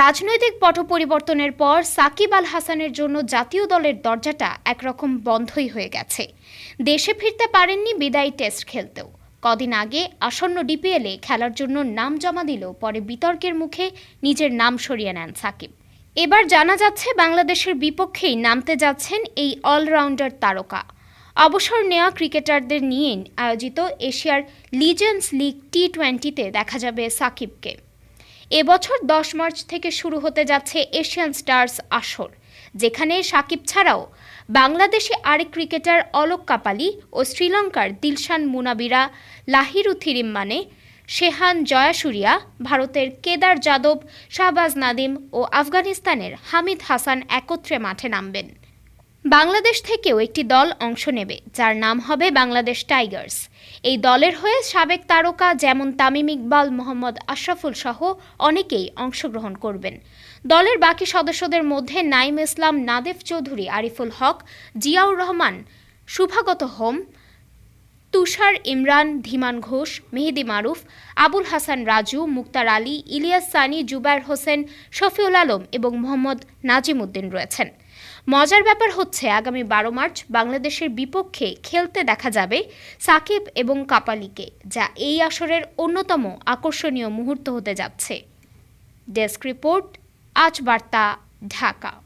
রাজনৈতিক পট পরিবর্তনের পর সাকিব আল হাসানের জন্য জাতীয় দলের দরজাটা একরকম বন্ধই হয়ে গেছে। দেশে ফিরতে পারেননি বিদায়ী টেস্ট খেলতেও। কদিন আগে আসন্ন ডিপিএলে খেলার জন্য নাম জমা দিলেও পরে বিতর্কের মুখে নিজের নাম সরিয়ে নেন সাকিব। এবার জানা যাচ্ছে বাংলাদেশের বিপক্ষেই নামতে যাচ্ছেন এই অলরাউন্ডার তারকা। অবসর নেওয়া ক্রিকেটারদের নিয়ে আয়োজিত এশিয়ার লিজেন্স লিগ টি টোয়েন্টিতে দেখা যাবে সাকিবকে। এবছর দশ মার্চ থেকে শুরু হতে যাচ্ছে এশিয়ান স্টার্স আসর, যেখানে সাকিব ছাড়াও বাংলাদেশি আরেক ক্রিকেটার অলোক কাপালি ও শ্রীলঙ্কার দিলশান মুনাবিরা লাহিরু থিরিম্মানে, শেহান জয়াসুরিয়া, ভারতের কেদার যাদব, শাহবাজ নাদিম ও আফগানিস্তানের হামিদ হাসান একত্রে মাঠে নামবেন। বাংলাদেশ থেকেও একটি দল অংশ নেবে, যার নাম হবে বাংলাদেশ টাইগার্স। এই দলের হয়ে সাবেক তারকা যেমন তামিম ইকবাল, মোহাম্মদ আশরাফুল সহ অনেকেই অংশগ্রহণ করবেন। দলের বাকি সদস্যদের মধ্যে নাইম ইসলাম, নাদেফ চৌধুরী, আরিফুল হক, জিয়াউর রহমান শুভাগত হোম, তুষার ইমরান, ধীমান ঘোষ, মেহেদি মারুফ, আবুল হাসান রাজু, মুক্তার আলী, ইলিয়াস সানি, জুবায়ের হোসেন, শফিউল আলম এবং মোহাম্মদ নাজিম উদ্দিন রয়েছেন। মজার ব্যাপার হচ্ছে, আগামী বারো মার্চ বাংলাদেশের বিপক্ষে খেলতে দেখা যাবে সাকিব এবং কাপালিকে, যা এই আসরের অন্যতম আকর্ষণীয় মুহূর্ত হতে যাচ্ছে। ডেস্ক রিপোর্ট, আজ বার্তা, ঢাকা।